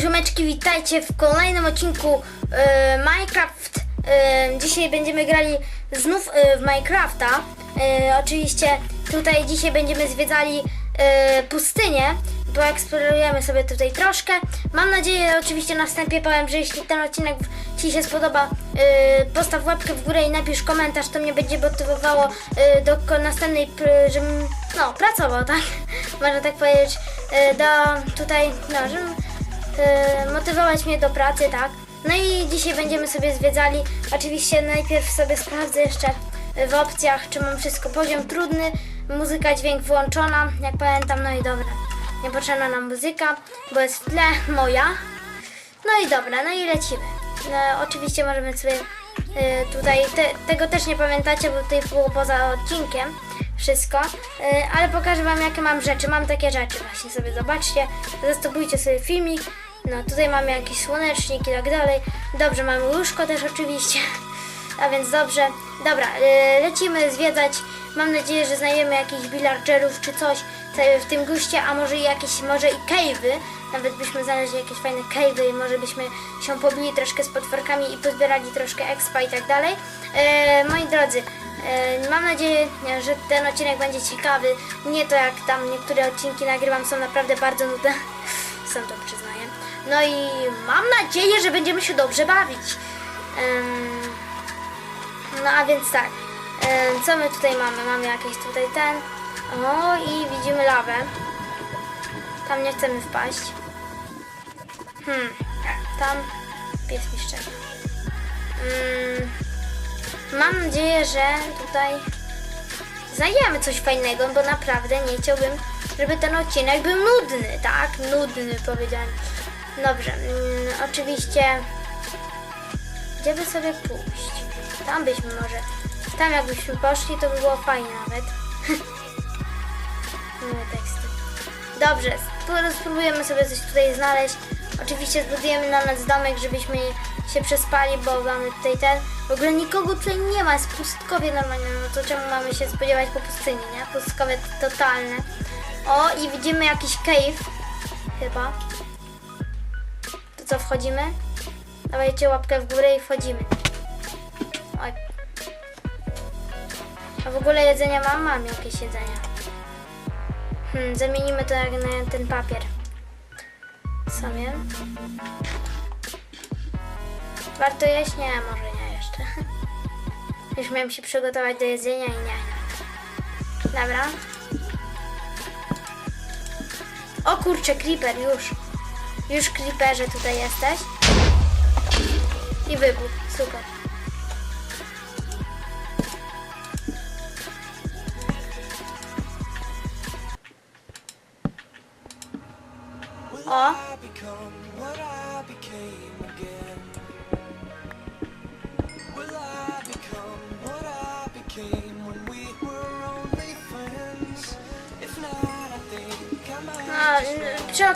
ziomeczki, witajcie w kolejnym odcinku e, Minecraft. E, dzisiaj będziemy grali znów e, w Minecrafta. E, oczywiście tutaj dzisiaj będziemy zwiedzali pustynię, bo eksplorujemy sobie tutaj troszkę. Mam nadzieję, oczywiście na wstępie powiem, że jeśli ten odcinek Ci się spodoba, postaw łapkę w górę i napisz komentarz, to mnie będzie motywowało do następnej, pr- żebym no, pracował, tak? Można tak powiedzieć, do tutaj, no, żebym e, motywować mnie do pracy, tak? No i dzisiaj będziemy sobie zwiedzali. Oczywiście najpierw sobie sprawdzę jeszcze w opcjach, czy mam wszystko. Poziom trudny, muzyka, dźwięk włączona, jak pamiętam, no i dobra. Niepotrzebna nam muzyka, bo jest w tle moja. No i dobra, no i lecimy. No, oczywiście możemy sobie e, tutaj, te, tego też nie pamiętacie, bo tutaj było poza odcinkiem wszystko, e, ale pokażę wam jakie mam rzeczy. Mam takie rzeczy właśnie sobie, zobaczcie, zastopujcie sobie filmik. No tutaj mamy jakiś słonecznik i tak dalej. Dobrze, mamy łóżko też oczywiście. A więc dobrze. Dobra, e, lecimy zwiedzać. Mam nadzieję, że znajdziemy jakichś villagerów czy coś w tym guście, a może i jakieś, może i cave'y. Nawet byśmy znaleźli jakieś fajne cave'y i może byśmy się pobili troszkę z potworkami i pozbierali troszkę expa i tak dalej. E, moi drodzy, mam nadzieję, że ten odcinek będzie ciekawy. Nie to jak tam niektóre odcinki nagrywam są naprawdę bardzo nudne. Sam to przyznaję. No i mam nadzieję, że będziemy się dobrze bawić. No a więc tak. Em, co my tutaj mamy? Mamy jakieś tutaj ten. O i widzimy lawę. Tam nie chcemy wpaść. Hmm. Tam pies mi szczeka. Mm, mam nadzieję, że tutaj znajdziemy coś fajnego, bo naprawdę nie chciałbym, żeby ten odcinek był nudny, tak? Nudny powiedziałem. Dobrze, mm, oczywiście gdzie by sobie pójść? Tam byśmy może. Tam jakbyśmy poszli, to by było fajnie nawet. Miłe teksty. Dobrze, sp- spróbujemy sobie coś tutaj znaleźć. Oczywiście zbudujemy na nas domek, żebyśmy się przespali, bo mamy tutaj ten. W ogóle nikogo tutaj nie ma, jest pustkowie normalnie. No to czemu mamy się spodziewać po pustyni, nie? Pustkowie totalne. O, i widzimy jakiś cave. Chyba. To co, wchodzimy? Dawajcie łapkę w górę i wchodzimy. Oj. A w ogóle jedzenia mam? Mam jakieś jedzenia. Hmm, zamienimy to na ten papier. Sobie. Warto jeść? Nie, może jeszcze. Już miałem się przygotować do jedzenia i nie. Dobra. O kurczę, creeper, już. Już creeperze tutaj jesteś. I wybuch. Super. O,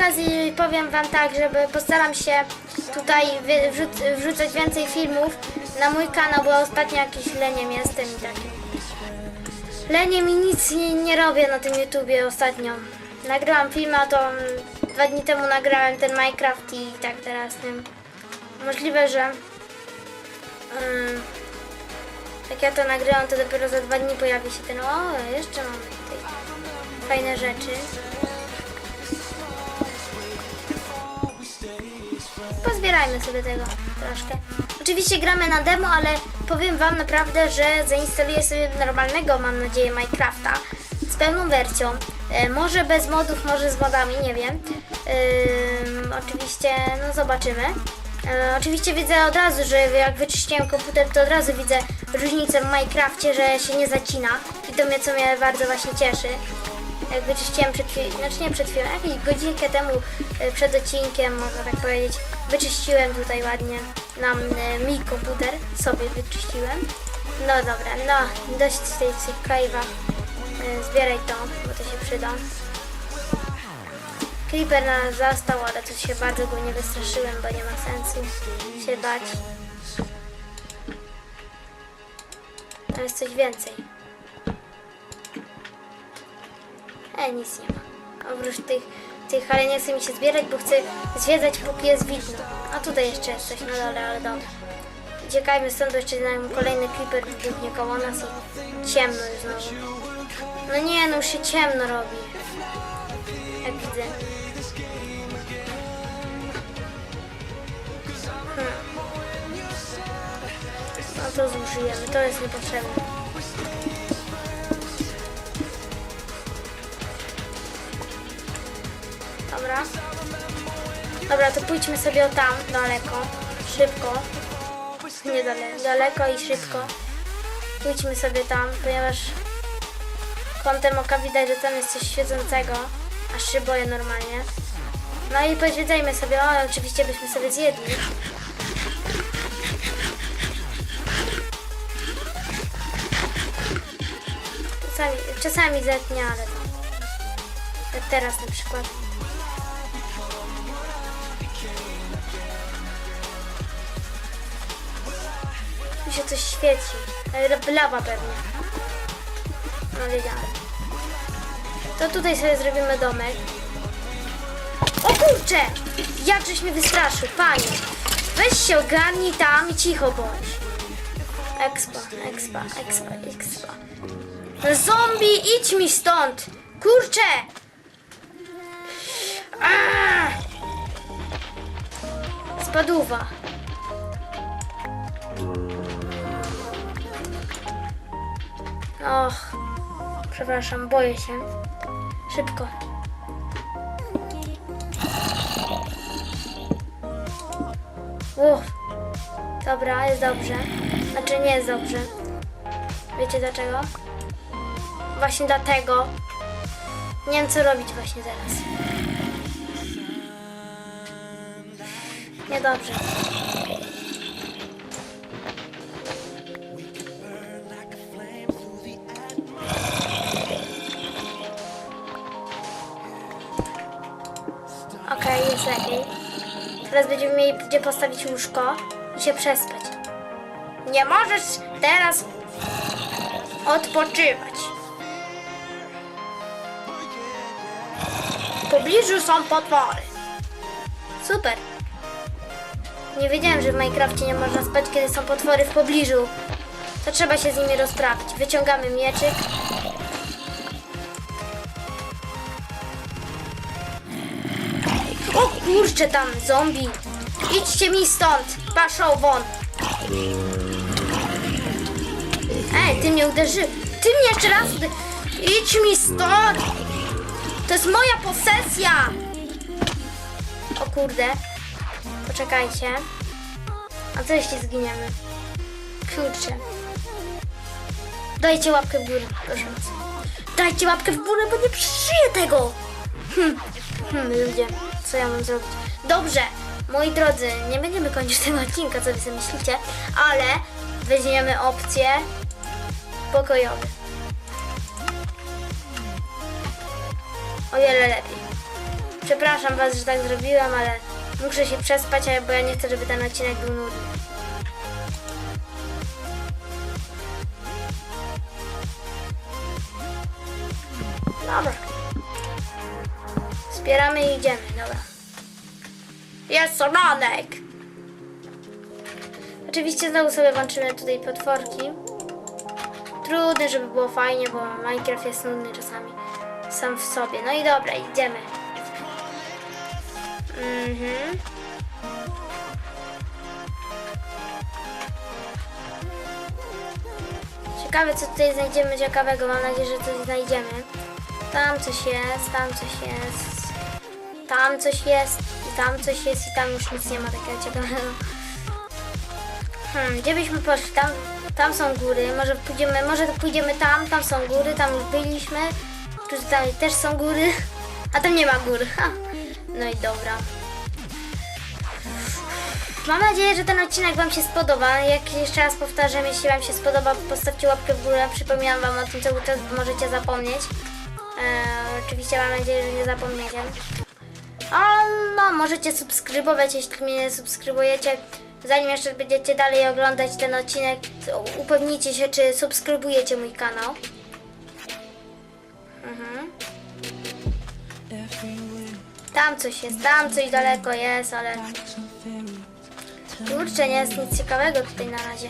okazji powiem Wam tak, żeby postaram się tutaj wrzuc- wrzucać więcej filmów na mój kanał, bo ostatnio jakiś leniem jestem i tak. Leniem i nic nie, nie robię na tym YouTubie ostatnio. Nagrałam film, a to mm, dwa dni temu nagrałem ten Minecraft i tak teraz tym. Możliwe, że ym, jak ja to nagrałam, to dopiero za dwa dni pojawi się ten. O, jeszcze mamy tutaj fajne rzeczy. Pozbierajmy sobie tego troszkę. Oczywiście gramy na demo, ale powiem Wam naprawdę, że zainstaluję sobie normalnego, mam nadzieję, Minecrafta z pełną wersją. E, może bez modów, może z modami, nie wiem. Ym, oczywiście, no zobaczymy. E, oczywiście widzę od razu, że jak wyczyściłem komputer, to od razu widzę różnicę w Minecrafcie, że się nie zacina. I to mnie, co mnie bardzo właśnie cieszy wyczyściłem przed chwilą, znaczy nie przed chwilą, jakieś godzinkę temu e, przed odcinkiem, można tak powiedzieć, wyczyściłem tutaj ładnie nam e, mi komputer, sobie wyczyściłem. No dobra, no dość tej cave'a, E, zbieraj to, bo to się przyda. Creeper nas zastał, ale to się bardzo go nie wystraszyłem, bo nie ma sensu się bać. Tam jest coś więcej. E, nic nie ma. Oprócz tych tych, ale nie chce mi się zbierać, bo chcę zwiedzać, póki jest widno. A tutaj jeszcze jest coś na dole, ale dobra. Uciekajmy stąd, jeszcze nam kolejny creeper wybuchnie koło nas i ciemno już znowu. No nie, no już się ciemno robi. Jak widzę. Hmm. No to zużyjemy, to jest niepotrzebne. Dobra. Dobra, to pójdźmy sobie o tam, daleko. Szybko. Nie daleko, daleko i szybko. Pójdźmy sobie tam, ponieważ kątem oka widać, że tam jest coś świecącego. Aż się normalnie. No i pozwiedzajmy sobie. O, oczywiście byśmy sobie zjedli. Czasami, czasami zetnie, ale. Jak teraz na przykład. Tu się coś świeci. Lawa pewnie. No wiedziałem. To tutaj sobie zrobimy domek. O kurcze! Jak żeś mnie wystraszył, panie. Weź się ogarnij tam i cicho bądź. Expa, expa, expa, expa. Zombie, idź mi stąd! Kurczę! Aaa! Spadówa. Och, przepraszam, boję się. Szybko. Uff. Dobra, jest dobrze. Znaczy nie jest dobrze. Wiecie dlaczego? Właśnie dlatego. Nie wiem co robić właśnie teraz. Niedobrze. Teraz będziemy mieli gdzie postawić łóżko i się przespać. Nie możesz teraz odpoczywać. W pobliżu są potwory. Super. Nie wiedziałem, że w Minecrafcie nie można spać, kiedy są potwory w pobliżu. To trzeba się z nimi rozprawić. Wyciągamy mieczyk. Kurczę tam, zombie. Idźcie mi stąd. Paszą won. Ej, ty mnie uderzy. Ty mnie jeszcze raz. Idź mi stąd. To jest moja posesja. O kurde. Poczekajcie. A co jeśli zginiemy? Kurczę. Dajcie łapkę w górę, proszę. Dajcie łapkę w górę, bo nie przeżyję tego. Hm, hmm, ludzie, co ja mam zrobić? Dobrze, moi drodzy, nie będziemy kończyć tego odcinka, co wy sobie myślicie, ale weźmiemy opcję pokojowy. O wiele lepiej. Przepraszam was, że tak zrobiłam, ale muszę się przespać, bo ja nie chcę, żeby ten odcinek był nudny. Dobra. Zbieramy i idziemy, dobra. Jest ranek! Oczywiście znowu sobie włączymy tutaj potworki. Trudne, żeby było fajnie, bo Minecraft jest nudny czasami sam w sobie. No i dobra, idziemy. Mhm. Ciekawe, co tutaj znajdziemy ciekawego. Mam nadzieję, że coś znajdziemy. Tam coś jest, tam coś jest. Tam coś jest, i tam coś jest, i tam już nic nie ma takiego ciekawego. Hmm, gdzie byśmy poszli? Tam, tam są góry, może pójdziemy, może pójdziemy tam, tam są góry, tam już byliśmy. Tutaj też są góry, a tam nie ma gór. Ha. No i dobra. Mam nadzieję, że ten odcinek Wam się spodoba. Jak jeszcze raz powtarzam, jeśli Wam się spodoba, postawcie łapkę w górę. Przypominam Wam o tym cały czas, możecie zapomnieć. Eee, oczywiście mam nadzieję, że nie zapomniecie. A no, możecie subskrybować, jeśli mnie nie subskrybujecie. Zanim jeszcze będziecie dalej oglądać ten odcinek, upewnijcie się, czy subskrybujecie mój kanał. Mhm. Tam coś jest, tam coś daleko jest, ale... Kurczę, nie jest nic ciekawego tutaj na razie.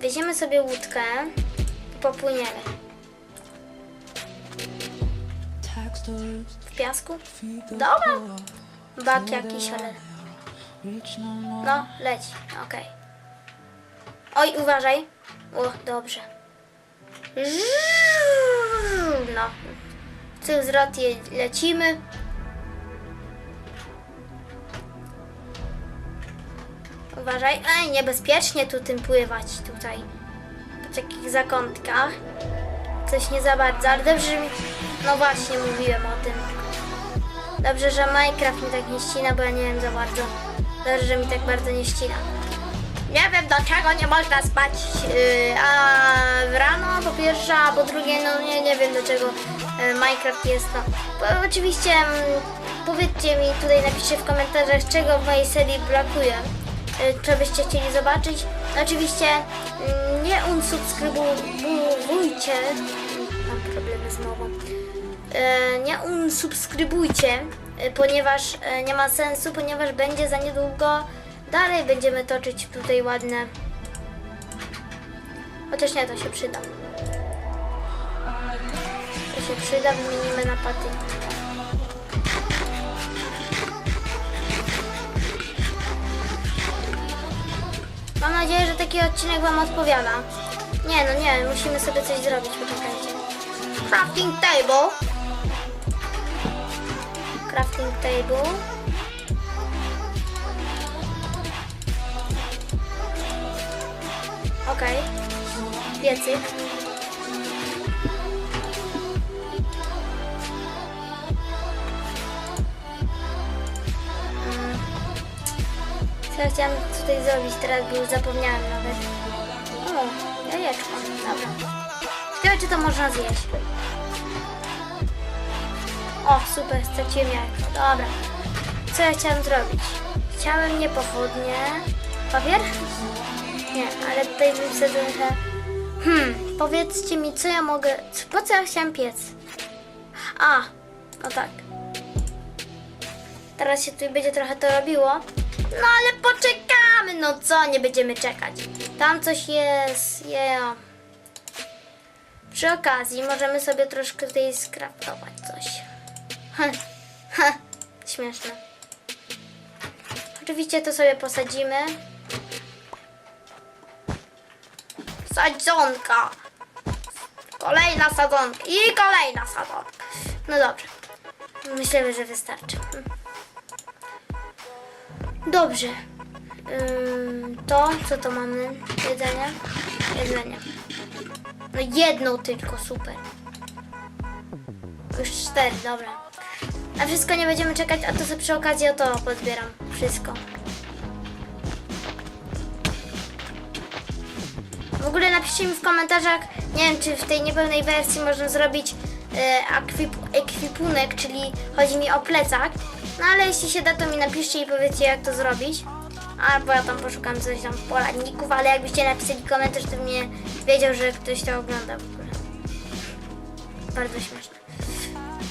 Weźmiemy sobie łódkę i popłyniemy. W piasku? Dobra. Bak jakiś, ale... No, leci, okej. Oj, uważaj. O, dobrze. No. W je, lecimy. Uważaj. Ej, niebezpiecznie tu tym pływać tutaj. Po takich zakątkach. Coś nie za bardzo, ale dobrze, mi... No właśnie, mówiłem o tym. Dobrze, że Minecraft mi tak nie ścina, bo ja nie wiem za bardzo. Dobrze, że mi tak bardzo nie ścina. Nie wiem dlaczego nie można spać yy, a rano po pierwsze, a po drugie no nie, nie wiem dlaczego yy, Minecraft jest no. Bo, oczywiście mm, powiedzcie mi tutaj napiszcie w komentarzach czego w mojej serii brakuje. Yy, co byście chcieli zobaczyć. No, oczywiście yy, nie unsubskrybujcie. Mam problemy z mową. E, nie unsubskrybujcie, e, ponieważ e, nie ma sensu, ponieważ będzie za niedługo dalej będziemy toczyć tutaj ładne. Chociaż nie, to się przyda. To się przyda, wymienimy na paty. Mam nadzieję, że taki odcinek Wam odpowiada. Nie, no nie, musimy sobie coś zrobić, poczekajcie. Crafting table. Crafting table. Okej. Piecyk. Mm. Co ja chciałam tutaj zrobić teraz, już zapomniałam nawet. O, jajeczko. Dobra. Ciekawe, czy to można zjeść. O, super, straciłem jajko. Dobra. Co ja chciałam zrobić? Chciałem nie pochodnie. Papier? Nie, ale tutaj sobie trochę... Hmm, powiedzcie mi, co ja mogę... Po co ja chciałam piec? A, no tak. Teraz się tutaj będzie trochę to robiło. No ale poczekamy, no co, nie będziemy czekać. Tam coś jest, yeah. Przy okazji możemy sobie troszkę tutaj skraftować Heh, heh, Śmieszne. Oczywiście to sobie posadzimy. Sadzonka. Kolejna sadzonka. I kolejna sadzonka. No dobrze. Myślę, że wystarczy. Dobrze. To, co to mamy? Jedzenie? Jedzenie. No jedną tylko, super. Już cztery, dobra. Na wszystko nie będziemy czekać, a to sobie przy okazji o to pozbieram. Wszystko. W ogóle napiszcie mi w komentarzach, nie wiem czy w tej niepełnej wersji można zrobić e, akwip, ekwipunek, czyli chodzi mi o plecak. No ale jeśli się da, to mi napiszcie i powiedzcie jak to zrobić. Albo ja tam poszukam coś tam poradników, ale jakbyście napisali komentarz, to bym nie wiedział, że ktoś to ogląda w ogóle. Bardzo śmieszne.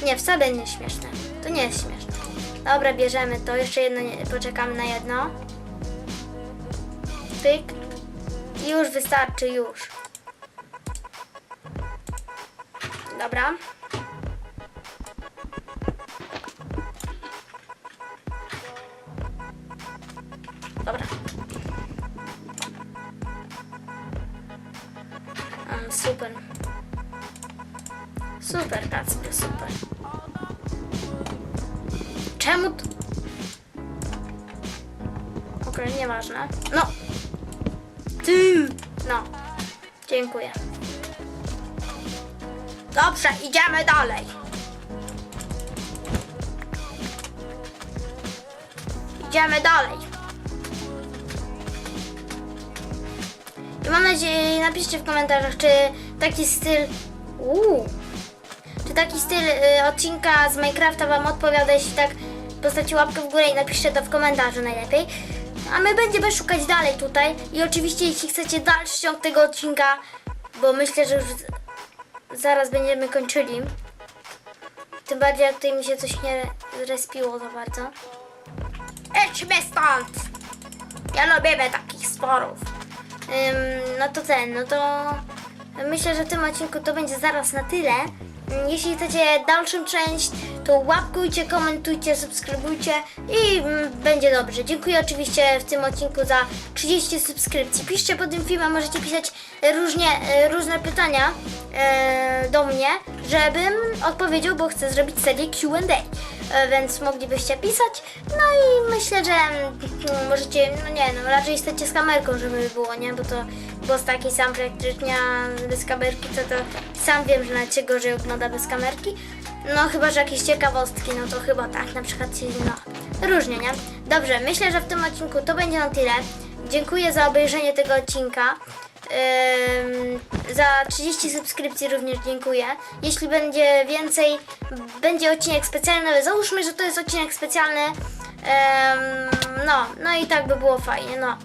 Nie, wcale nie śmieszne. To nie jest śmieszne. Dobra, bierzemy to. Jeszcze jedno, nie- poczekamy na jedno. Pyk. Już wystarczy, już. Dobra. Dobra. Mm, super. Super, Kacper, super. Czemu t... Okej, nieważne. No. Ty. No. Dziękuję. Dobrze, idziemy dalej. Idziemy dalej. I mam nadzieję, napiszcie w komentarzach, czy taki styl... Uuu. Czy taki styl y, odcinka z Minecrafta Wam odpowiada, jeśli tak postaci łapkę w górę i napiszcie to w komentarzu najlepiej. A my będziemy szukać dalej tutaj i oczywiście jeśli chcecie dalszy ciąg tego odcinka, bo myślę, że już zaraz będziemy kończyli, Tym bardziej jak tutaj mi się coś nie re- respiło za bardzo. Idźmy stąd! Ja lubimy takich sporów. Ym, no to ten, no to myślę, że w tym odcinku to będzie zaraz na tyle. Jeśli chcecie dalszą część, to łapkujcie, komentujcie, subskrybujcie i mm, będzie dobrze. Dziękuję oczywiście w tym odcinku za 30 subskrypcji. Piszcie pod tym filmem, możecie pisać różnie, e, różne pytania e, do mnie, żebym odpowiedział, bo chcę zrobić serię Q&A. E, Więc moglibyście pisać. No i myślę, że mm, możecie, no nie no, raczej jesteście z kamerką, żeby było, nie? Bo to głos taki sam praktycznie, bez kamerki, to to sam wiem, że nawet się gorzej ogląda bez kamerki. No chyba, że jakieś ciekawostki, no to chyba tak, na przykład, no, różnie, nie? Dobrze, myślę, że w tym odcinku to będzie na tyle. Dziękuję za obejrzenie tego odcinka. Za 30 subskrypcji również dziękuję. Jeśli będzie więcej, będzie odcinek specjalny. Załóżmy, że to jest odcinek specjalny. No, no i tak by było fajnie. No.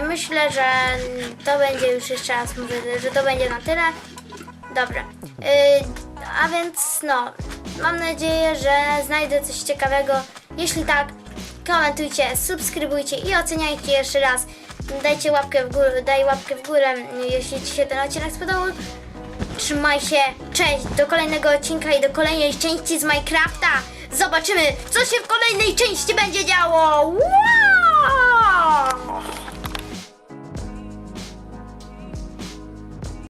Ym, myślę, że to będzie już jeszcze raz mówię, że to będzie na tyle. Dobra. Yy, a więc no, mam nadzieję, że znajdę coś ciekawego. Jeśli tak, komentujcie, subskrybujcie i oceniajcie jeszcze raz. Dajcie łapkę w górę, daj łapkę w górę, jeśli Ci się ten odcinek spodobał. Trzymaj się, cześć, do kolejnego odcinka i do kolejnej części z Minecrafta. Zobaczymy, co się w kolejnej części będzie działo. Wow!